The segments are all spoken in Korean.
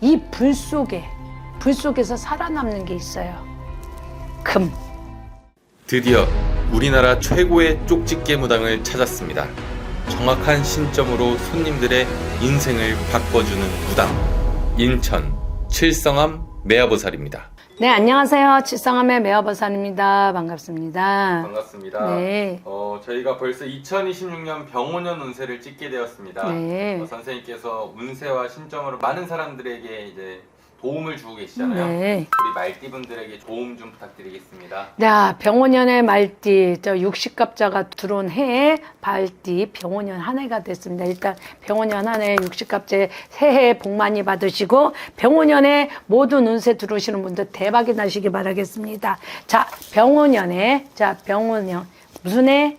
이 불 속에 불 속에서 살아남는 게 있어요. 금. 드디어 우리나라 최고의 쪽집게 무당을 찾았습니다. 정확한 신점으로 손님들의 인생을 바꿔주는 무당. 인천 칠성암 매화보살입니다. 네, 안녕하세요. 칠성함의 매화버산입니다. 반갑습니다. 반갑습니다. 네. 어, 저희가 벌써 2026년 병오년 운세를 찍게 되었습니다. 네. 어, 선생님께서 운세와 신점으로 많은 사람들에게 이제 도움을 주고 계시잖아요. 네. 우리 말띠분들에게 도움 좀 부탁드리겠습니다. 자, 병원년의 말띠, 저 60갑자가 들어온 해에 발띠 병원년 한 해가 됐습니다. 일단 병원년 한해 60갑자에 새해 복 많이 받으시고 병원년에 모든 운세 들어오시는 분들 대박이 나시기 바라겠습니다. 자, 병원년에 자, 병원년 무슨 해?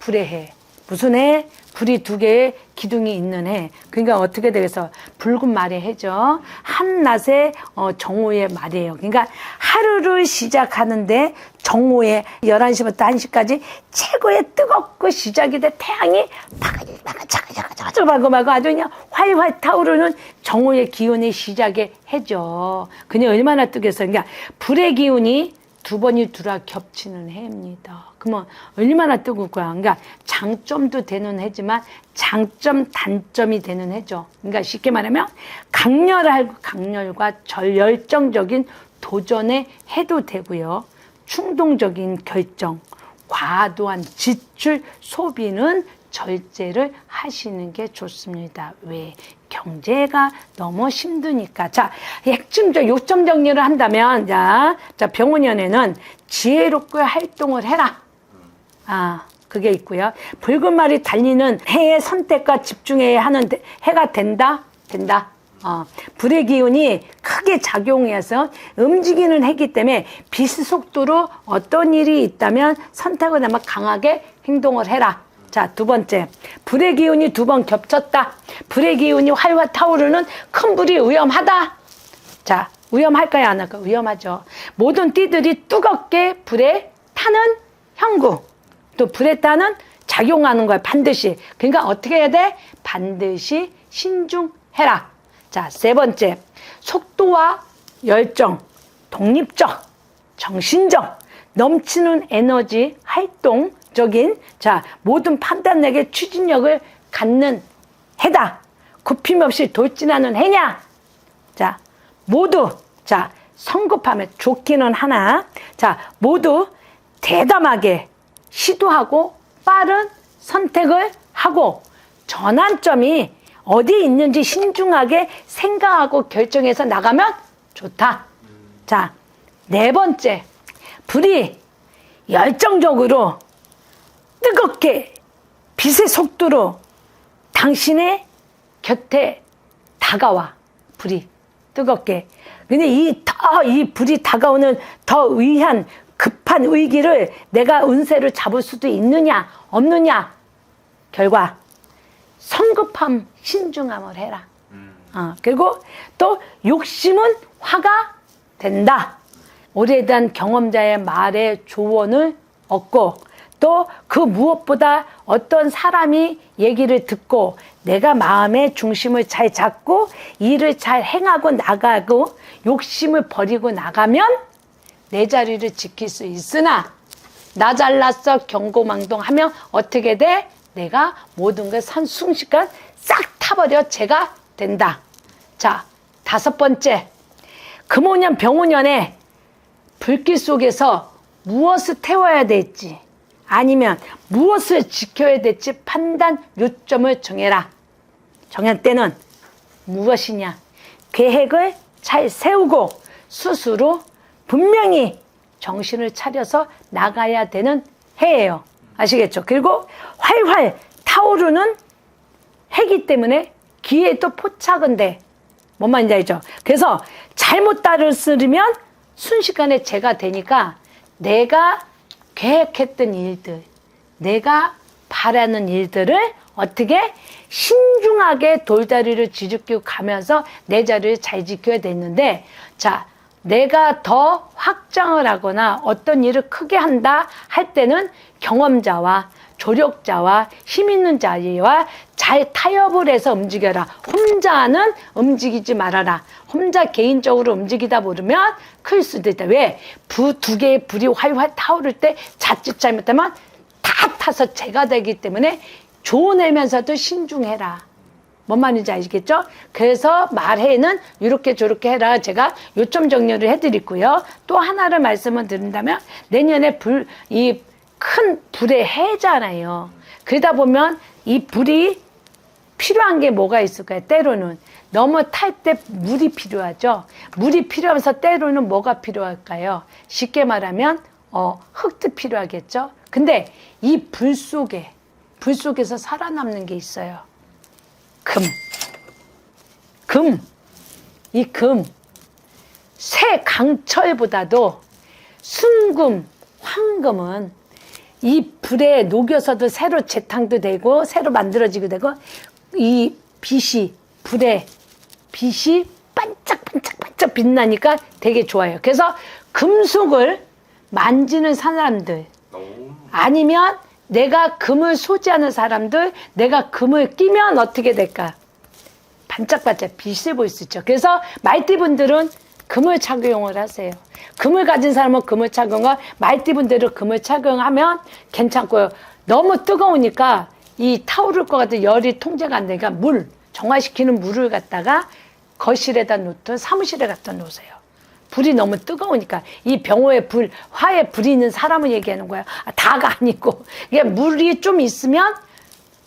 불의 해. 무슨 해? 불이 두 개의 기둥이 있는 해. 그러니까 어떻게 되겠어? 붉은 말의 해죠. 한낮의 어, 정오의 말이에요. 그러니까 하루를 시작하는데 정오에 11시부터 1시까지 최고의 뜨겁고 시작이 돼 태양이 바글바글 말고 말고 아주 그냥 활활 타오르는 정오의 기운의 시작의 해죠. 그냥 얼마나 뜨겠어. 그러니까 불의 기운이 두 번이 들어 겹치는 해입니다. 그러면 얼마나 뜨거울 거야. 그러니까 장점도 되는 해지만 장점, 단점이 되는 해죠. 그러니까 쉽게 말하면 강렬하고 강렬과 절 열정적인 도전의 해도 되고요. 충동적인 결정, 과도한 지출, 소비는 절제를 하시는 게 좋습니다. 왜? 경제가 너무 힘드니까. 자, 핵심적 요점 정리를 한다면, 자, 자, 병원연에는 지혜롭게 활동을 해라. 아, 그게 있고요. 붉은 말이 달리는 해의 선택과 집중해야 하는 데- 해가 된다? 된다. 어, 불의 기운이 크게 작용해서 움직이는 해기 때문에 비스 속도로 어떤 일이 있다면 선택을 하면 강하게 행동을 해라. 자, 두 번째. 불의 기운이 두 번 겹쳤다. 불의 기운이 활활 타오르는 큰 불이 위험하다. 자, 위험할까요? 안 할까요? 위험하죠. 모든 띠들이 뜨겁게 불에 타는 형구. 또 불에 타는 작용하는 거야, 반드시. 그러니까 어떻게 해야 돼? 반드시 신중해라. 자, 세 번째. 속도와 열정, 독립적, 정신적, 넘치는 에너지, 활동 적인, 자, 모든 판단력의 추진력을 갖는 해다. 굽힘없이 돌진하는 해냐? 자, 모두, 자, 성급함에 좋기는 하나, 자, 모두 대담하게 시도하고 빠른 선택을 하고 전환점이 어디 있는지 신중하게 생각하고 결정해서 나가면 좋다. 자, 네 번째. 불이 열정적으로 뜨겁게 빛의 속도로 당신의 곁에 다가와. 불이 뜨겁게. 근데 이 더, 이 불이 다가오는 더 의한 급한 의기를 내가 운세를 잡을 수도 있느냐, 없느냐. 결과, 성급함, 신중함을 해라. 어, 그리고 또 욕심은 화가 된다. 오래된 경험자의 말에 조언을 얻고 또 그 무엇보다 어떤 사람이 얘기를 듣고 내가 마음의 중심을 잘 잡고 일을 잘 행하고 나가고 욕심을 버리고 나가면 내 자리를 지킬 수 있으나 나 잘났어 경고망동 하면 어떻게 돼? 내가 모든 걸산 순식간 싹 타버려 제가 된다. 자 다섯 번째 금오년 병오년에 불길 속에서 무엇을 태워야 될지 아니면 무엇을 지켜야 될지 판단 요점을 정해라. 정할 때는 무엇이냐? 계획을 잘 세우고 스스로 분명히 정신을 차려서 나가야 되는 해예요. 아시겠죠? 그리고 활활 타오르는 해기 때문에 기회도 포착은데 뭔 말인지 알죠? 그래서 잘못 따르면 순식간에 제가 되니까 내가 계획했던 일들, 내가 바라는 일들을 어떻게 신중하게 돌다리를 뒤집고 가면서 내 자리를 잘 지켜야 되는데, 자, 내가 더 확장을 하거나 어떤 일을 크게 한다 할 때는 경험자와 조력자와 힘 있는 자리와 잘잘 타협을 해서 움직여라. 혼자는 움직이지 말아라. 혼자 개인적으로 움직이다 보면 클 수도 있다. 왜? 부 두 개의 불이 활활 타오를 때 자칫 잘못하면 다 타서 재가 되기 때문에 조내면서도 신중해라. 뭔 말인지 아시겠죠? 그래서 말해는 이렇게 저렇게 해라. 제가 요점 정리를 해드리고요. 또 하나를 말씀을 드린다면 내년에 불, 이 큰 불의 해잖아요. 그러다 보면 이 불이 필요한 게 뭐가 있을까요? 때로는 너무 탈때 물이 필요하죠. 물이 필요하면서 때로는 뭐가 필요할까요? 쉽게 말하면 어, 흙도 필요하겠죠. 근데 이 불 속에 불 속에서 살아남는 게 있어요. 금. 금. 이 금. 새 강철보다도 순금, 황금은 이 불에 녹여서도 새로 재탕도 되고 새로 만들어지게 되고 이 빛이 불에 빛이 반짝반짝반짝 빛나니까 되게 좋아요. 그래서 금속을 만지는 사람들 아니면 내가 금을 소지하는 사람들 내가 금을 끼면 어떻게 될까? 반짝반짝 빛을 볼수 있죠. 그래서 말띠분들은 금을 착용을 하세요. 금을 가진 사람은 금을 착용하, 말띠분들은 금을 착용하면 괜찮고요. 너무 뜨거우니까 이 타오를 것 같은 열이 통제가 안 되니까 물, 정화시키는 물을 갖다가 거실에다 놓든 사무실에 갖다 놓으세요. 불이 너무 뜨거우니까 이 병호에 불, 화에 불이 있는 사람을 얘기하는 거야. 아, 다가 아니고 이게 물이 좀 있으면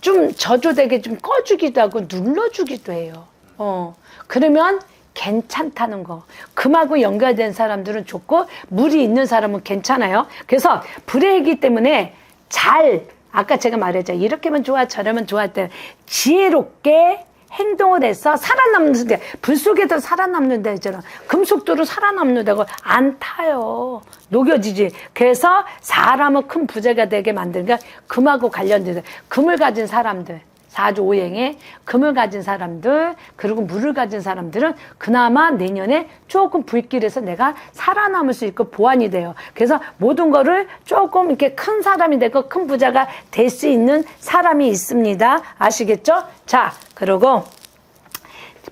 좀 저조되게 좀 꺼주기도 하고 눌러주기도 해요. 어 그러면 괜찮다는 거. 금하고 연결된 사람들은 좋고 물이 있는 사람은 괜찮아요. 그래서 불의 해기 때문에 잘 아까 제가 말했죠. 이렇게면 좋아 저러면 좋아 때 지혜롭게 행동을 해서 살아남는데 불 속에도 살아남는다 했잖아. 금속도로 살아남는다고 안 타요. 녹여지지. 그래서 사람은 큰 부자가 되게 만드는 게 금하고 관련돼서 금을 가진 사람들. 사주 오행에 금을 가진 사람들 그리고 물을 가진 사람들은 그나마 내년에 조금 불길에서 내가 살아남을 수 있고 보완이 돼요. 그래서 모든 거를 조금 이렇게 큰 사람이 되고 큰 부자가 될 수 있는 사람이 있습니다. 아시겠죠? 자, 그리고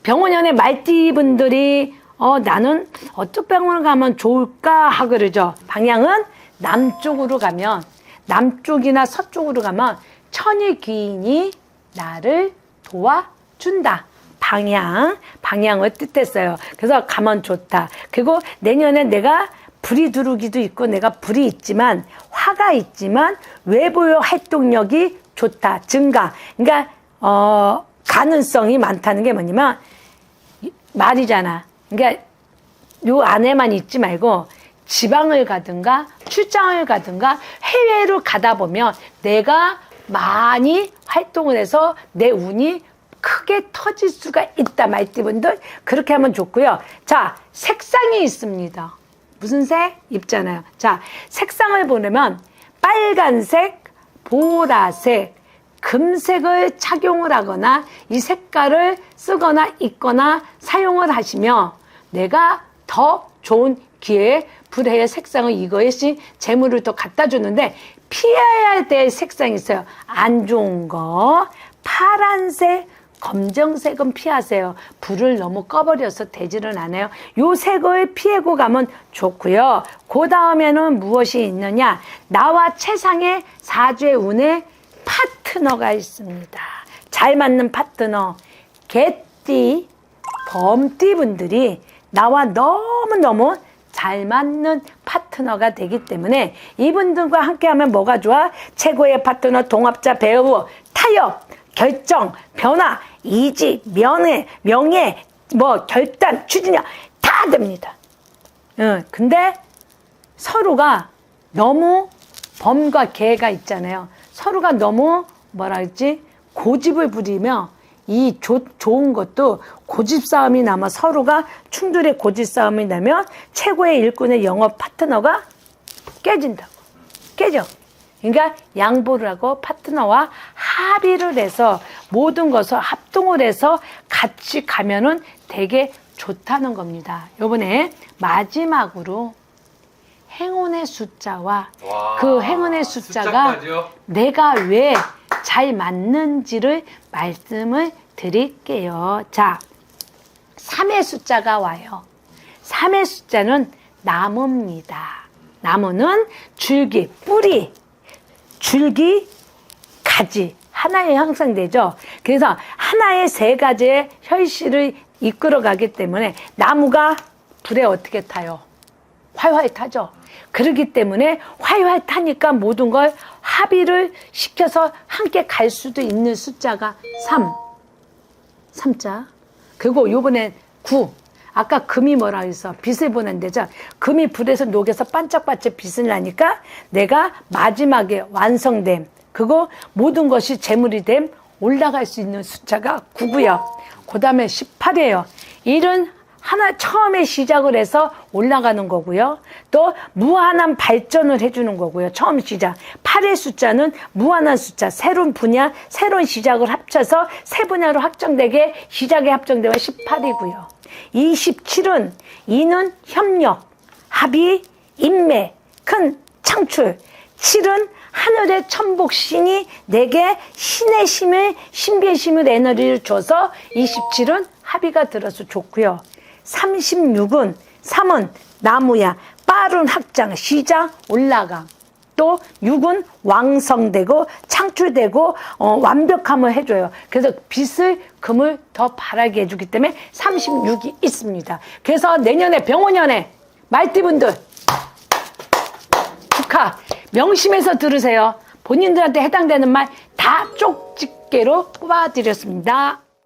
병원연의 말띠분들이 어 나는 어떤 병원을 가면 좋을까 하고 그러죠. 방향은 남쪽으로 가면 남쪽이나 서쪽으로 가면 천의 귀인이 나를 도와준다. 방향, 방향을 뜻했어요. 그래서 가면 좋다. 그리고 내년에 내가 불이 두르기도 있고 내가 불이 있지만 화가 있지만 외부의 활동력이 좋다. 증가. 그러니까 어 가능성이 많다는 게 뭐냐면 말이잖아. 그러니까 요 안에만 있지 말고 지방을 가든가 출장을 가든가 해외로 가다 보면 내가 많이 활동을 해서 내 운이 크게 터질 수가 있다 말띠분들 그렇게 하면 좋고요. 자 색상이 있습니다. 무슨 색? 입잖아요. 자 색상을 보려면 빨간색, 보라색, 금색을 착용을 하거나 이 색깔을 쓰거나 입거나 사용을 하시며 내가 더 좋은 기회에 불해의 색상을 이것이 재물을 또 갖다 주는데 피해야 될 색상이 있어요. 안 좋은 거 파란색, 검정색은 피하세요. 불을 너무 꺼버려서 되지는 않아요. 요 색을 피하고 가면 좋고요. 그 다음에는 무엇이 있느냐? 나와 최상의 사주의 운에 파트너가 있습니다. 잘 맞는 파트너, 개띠, 범띠 분들이 나와 너무너무 잘 맞는 파트너가 되기 때문에 이분들과 함께하면 뭐가 좋아? 최고의 파트너, 동업자, 배우, 타협, 결정, 변화, 이지, 명예, 명예, 뭐 결단, 추진력 다 됩니다. 응, 근데 서로가 너무 범과 개가 있잖아요. 서로가 너무 뭐라 했지? 고집을 부리며 이 조, 좋은 것도 고집 싸움이 나면 서로가 충돌의 고집 싸움이 나면 최고의 일꾼의 영업 파트너가 깨진다고. 깨져. 그러니까 양보를 하고 파트너와 합의를 해서 모든 것을 합동을 해서 같이 가면은 되게 좋다는 겁니다. 요번에 마지막으로 행운의 숫자와 와, 그 행운의 숫자가 숫자까지요? 내가 왜 잘 맞는지를 말씀을 드릴게요. 자, 3의 숫자가 와요. 3의 숫자는 나무입니다. 나무는 줄기, 뿌리, 줄기, 가지 하나에 형성되죠. 그래서 하나의 세 가지의 혈실을 이끌어가기 때문에 나무가 불에 어떻게 타요? 활활 타죠. 그렇기 때문에 활활 타니까 모든 걸 합의를 시켜서 함께 갈 수도 있는 숫자가 3. 3자. 그리고 요번엔 9. 아까 금이 뭐라 해서 빛을 보는 데죠. 금이 불에서 녹여서 반짝반짝 빛을 나니까 내가 마지막에 완성됨. 그거 모든 것이 재물이 됨 올라갈 수 있는 숫자가 9고요. 그 다음에 18이에요. 일은 하나 처음에 시작을 해서 올라가는 거고요. 또 무한한 발전을 해주는 거고요. 처음 시작. 8의 숫자는 무한한 숫자, 새로운 분야, 새로운 시작을 합쳐서 세 분야로 확정되게 시작에 합정되면 18이고요. 27은 이는 협력, 합의, 인매, 큰 창출. 7은 하늘의 천복신이 내게 신의 힘을, 신비의 힘을 에너지를 줘서 27은 합의가 들어서 좋고요. 36은 3은 나무야 빠른 확장 시장 올라감 또 6은 왕성되고 창출되고 어, 완벽함을 해줘요. 그래서 빛을 금을 더 바라게 해주기 때문에 36이 있습니다. 그래서 내년에 병원년에 말띠분들 축하 명심해서 들으세요. 본인들한테 해당되는 말 다 쪽집게로 뽑아드렸습니다.